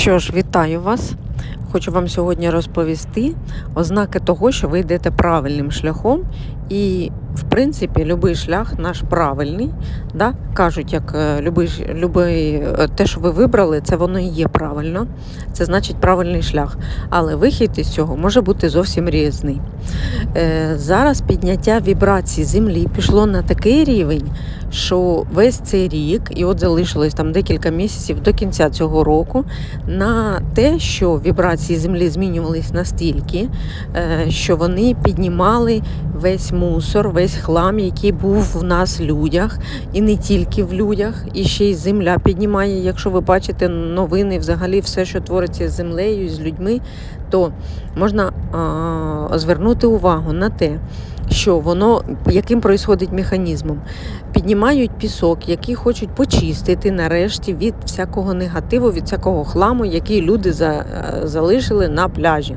Що ж, вітаю вас. Хочу вам сьогодні розповісти ознаки того, що ви йдете правильним шляхом, і, в принципі, будь-який шлях наш правильний. Да? Кажуть, як е, любий, любий, е, те, що ви вибрали, це воно і є правильно. Це значить правильний шлях. Але вихід із цього може бути зовсім різний. Е, зараз підняття вібрацій землі пішло на такий рівень, що весь цей рік, і от залишилось там декілька місяців до кінця цього року, на те, що вібрації землі змінювались настільки, е, що вони піднімали весь мусор, весь хлам, який був в нас людях, і не тільки в людях, і ще й земля піднімає. Якщо ви бачите новини, взагалі все, що твориться з землею, з людьми, то можна а, звернути увагу на те, що воно яким проїсходить механізмом. Піднімають пісок, який хочуть почистити нарешті від всякого негативу, від всякого хламу, який люди за, е, залишили на пляжі.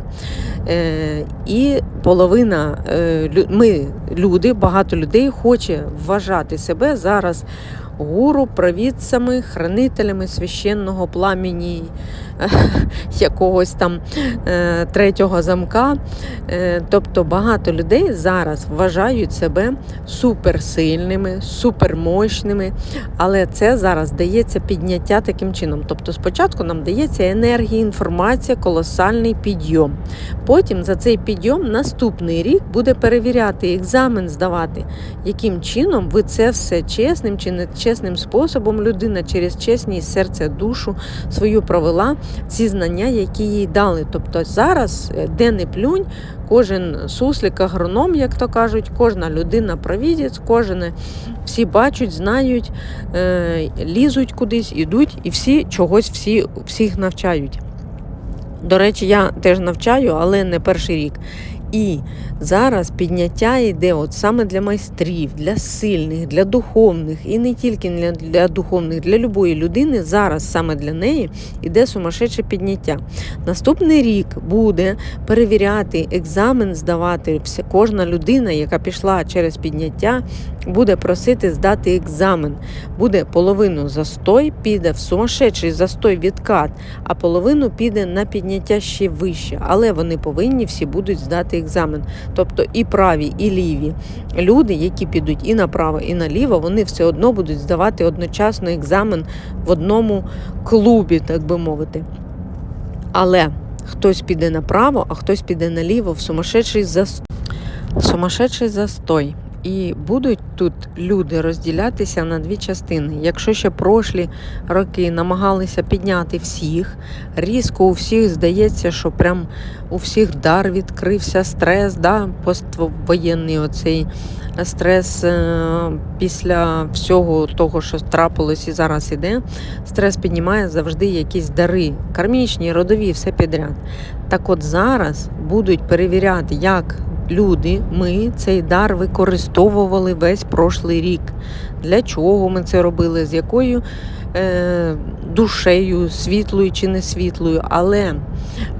Е, і половина е, ми, люди, багато людей хоче вважати себе зараз гуру, провідцями, хранителями священного пламені якогось там е, третього замка. Е, тобто багато людей зараз вважають себе суперсильними, супермощними, але це зараз дається підняття таким чином. Тобто, спочатку нам дається енергія, інформація, колосальний підйом. Потім за цей підйом наступний рік буде перевіряти екзамен, здавати, яким чином ви це все чесним чи нечесним способом людина через чесність серця, душу свою провела ці знання, які їй дали. Тобто зараз, е, де не плюнь, кожен суслик, агроном, як то кажуть, кожна людина провідець, кожен всі бачать, знають, е, лізуть кудись, ідуть, і всі чогось всі, всіх навчають. До речі, я теж навчаю, але не перший рік. І зараз підняття йде от саме для майстрів, для сильних, для духовних, і не тільки для, для духовних, для любої людини. Зараз саме для неї йде сумасшедше підняття. Наступний рік буде перевіряти, екзамен здавати. Вся, кожна людина, яка пішла через підняття, буде просити здати екзамен. Буде половину застой, піде в сумасшедший застой відкат, а половину піде на підняття ще вище. Але вони повинні всі будуть здати екзамен. Тобто і праві, і ліві люди, які підуть і направо, і наліво, вони все одно будуть здавати одночасно екзамен в одному клубі, так би мовити. Але хтось піде направо, а хтось піде наліво в сумасшедший застой. Сумасшедший застой. І будуть тут люди розділятися на дві частини. Якщо ще прошлі роки намагалися підняти всіх, різко у всіх здається, що прям у всіх дар відкрився стрес, да? поствоєнний оцей стрес е, після всього того, що трапилось і зараз іде. Стрес піднімає завжди якісь дари, кармічні, родові, все підряд. Так от зараз будуть перевіряти, як люди, ми цей дар використовували весь прошлий рік. Для чого ми це робили, з якою е, душею, світлою чи не світлою. Але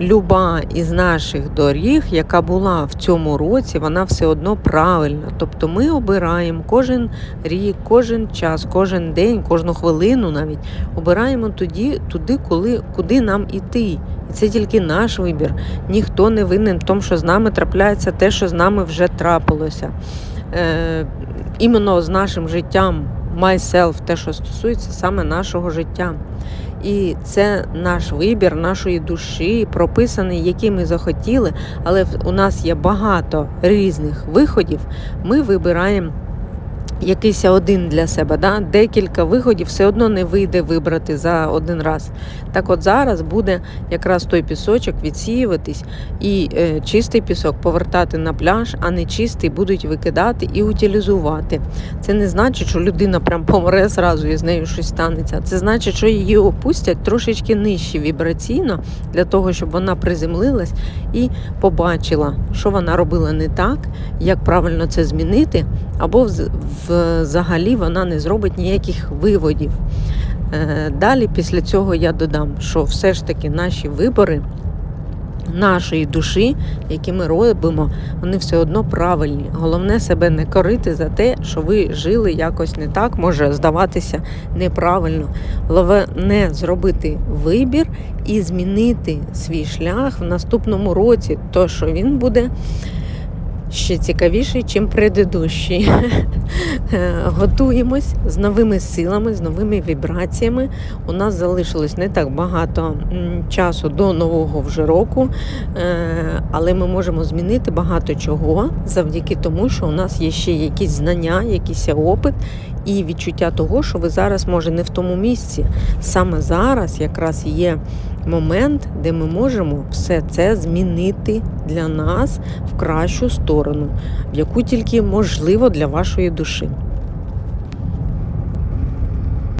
люба із наших доріг, яка була в цьому році, вона все одно правильна. Тобто ми обираємо кожен рік, кожен час, кожен день, кожну хвилину навіть обираємо тоді, туди, коли, куди нам іти. І це тільки наш вибір. Ніхто не винен в тому, що з нами трапляється те, що з нами вже трапилося. Е, іменно з нашим життям, myself, те, що стосується саме нашого життя. І це наш вибір нашої душі, прописаний, який ми захотіли, але у нас є багато різних виходів. Ми вибираємо якийсь один для себе. Да? Декілька виходів все одно не вийде вибрати за один раз. Так от зараз буде якраз той пісочок відсіюватись і е, чистий пісок повертати на пляж, а не чистий будуть викидати і утилізувати. Це не значить, що людина прям помре зразу і з нею щось станеться. Це значить, що її опустять трошечки нижче вібраційно для того, щоб вона приземлилась і побачила, що вона робила не так, як правильно це змінити, або вз- взагалі вона не зробить ніяких виводів. Е, Далі, після цього, я додам, що все ж таки наші вибори нашої душі, які ми робимо, вони все одно правильні. Головне себе не корити за те, що ви жили якось не так, може здаватися неправильно. Головне зробити вибір і змінити свій шлях в наступному році, то що він буде ще цікавіший, чим предыдущий. Готуємось з новими силами, з новими вібраціями. У нас залишилось не так багато часу до нового вже року, е, але ми можемо змінити багато чого завдяки тому, що у нас є ще якісь знання, якийсь опит і відчуття того, що ви зараз може не в тому місці. Саме зараз якраз є момент, де ми можемо все це змінити для нас в кращу сторону, в яку тільки можливо для вашої душі.